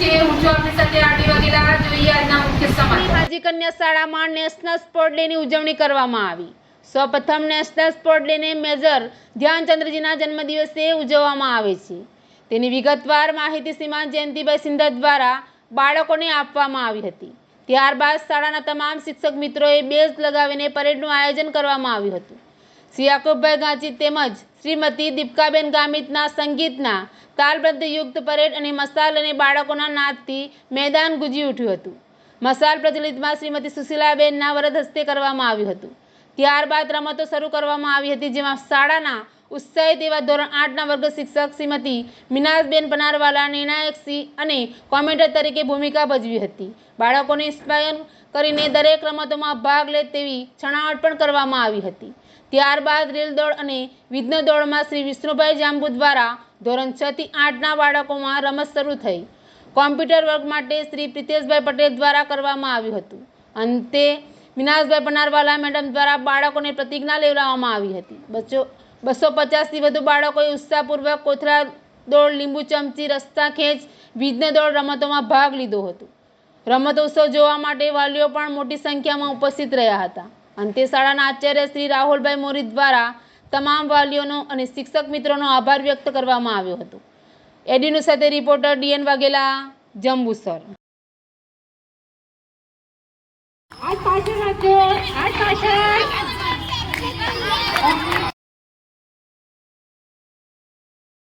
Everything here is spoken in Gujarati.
છે હું છું આપની સાથે આરડી કન્યા શાળામાં નેશનલ સ્પોર્ટ ડેની ઉજવણી કરવામાં આવી. સૌપ્રથમ નેશનલ સ્પોર્ટ ડેને મેજર ધ્યાનચંદ્રજીના જન્મદિવસે ઉજવવામાં આવે છે. તેની વિગતવાર માહિતી શ્રીમાન જયંતિભાઈ સિંધા દ્વારા બાળકોને આપવામાં આવી હતી. ત્યારબાદ શાળાના તમામ શિક્ષક મિત્રોએ બેઝ લગાવીને પરેડનું આયોજન કરવામાં આવ્યું હતું. શ્રી સિયાકુબભાઈ ગાંચી તેમજ શ્રીમતી દીપકાબેન ગામિતના સંગીતના તાલબદ્ધ યુક્ત પરેડ અને મસાલ અને બાળકોના નાદથી મેદાન ગુંજી ઉઠ્યું હતું. મસાલ પ્રચલિતમાં શ્રીમતી સુશીલાબેનના વરદ હસ્તે કરવામાં આવ્યું હતું. ત્યારબાદ રમતો શરૂ કરવામાં આવી હતી, જેમાં શાળાના ઉત્સાહી તેવા ધોરણ આઠના વર્ગ શિક્ષક શ્રીમતી મિનાસબેન પનારવાલા નિર્ણાયક નિર્ણાયકસિંહ અને કોમેન્ટર તરીકે ભૂમિકા ભજવી હતી. બાળકોને ઇન્સ્પાયર કરીને દરેક રમતોમાં ભાગ લે તેવી છણાવટ પણ કરવામાં આવી હતી. ત્યારબાદ રેલ દોડ અને વિઘ્ન દોડમાં શ્રી વિષ્ણુભાઈ જાંબુ દ્વારા ધોરણ છ થી આઠના બાળકોમાં રમત શરૂ થઈ. કોમ્પ્યુટર વર્ગ માટે શ્રી પ્રિતેશભાઈ પટેલ દ્વારા કરવામાં આવ્યું હતું. અંતે વિનાશભાઈ પનારવાલા મેડમ દ્વારા બાળકોને પ્રતિજ્ઞા લેવડાવવામાં આવી હતી. બચ્ચો બસો પચાસથી વધુ બાળકોએ ઉત્સાહપૂર્વક કોથળા દોડ, લીંબુ ચમચી, રસ્તા ખેંચ વિઘ્ન દોડ રમતોમાં ભાગ લીધો હતો. રમતોત્સવ જોવા માટે વાલીઓ પણ મોટી સંખ્યામાં ઉપસ્થિત રહ્યા હતા. અંતે શાળાના આચાર્ય શ્રી રાહુલભાઈ મોરી દ્વારા તમામ વાલીઓનો અને શિક્ષક મિત્રોનો આભાર વ્યક્ત કરવામાં આવ્યો હતો. એડીનું સાથે રિપોર્ટર ડીએન વાઘેલા, જંબુસર. આજ પાછળ આજ પાછળ.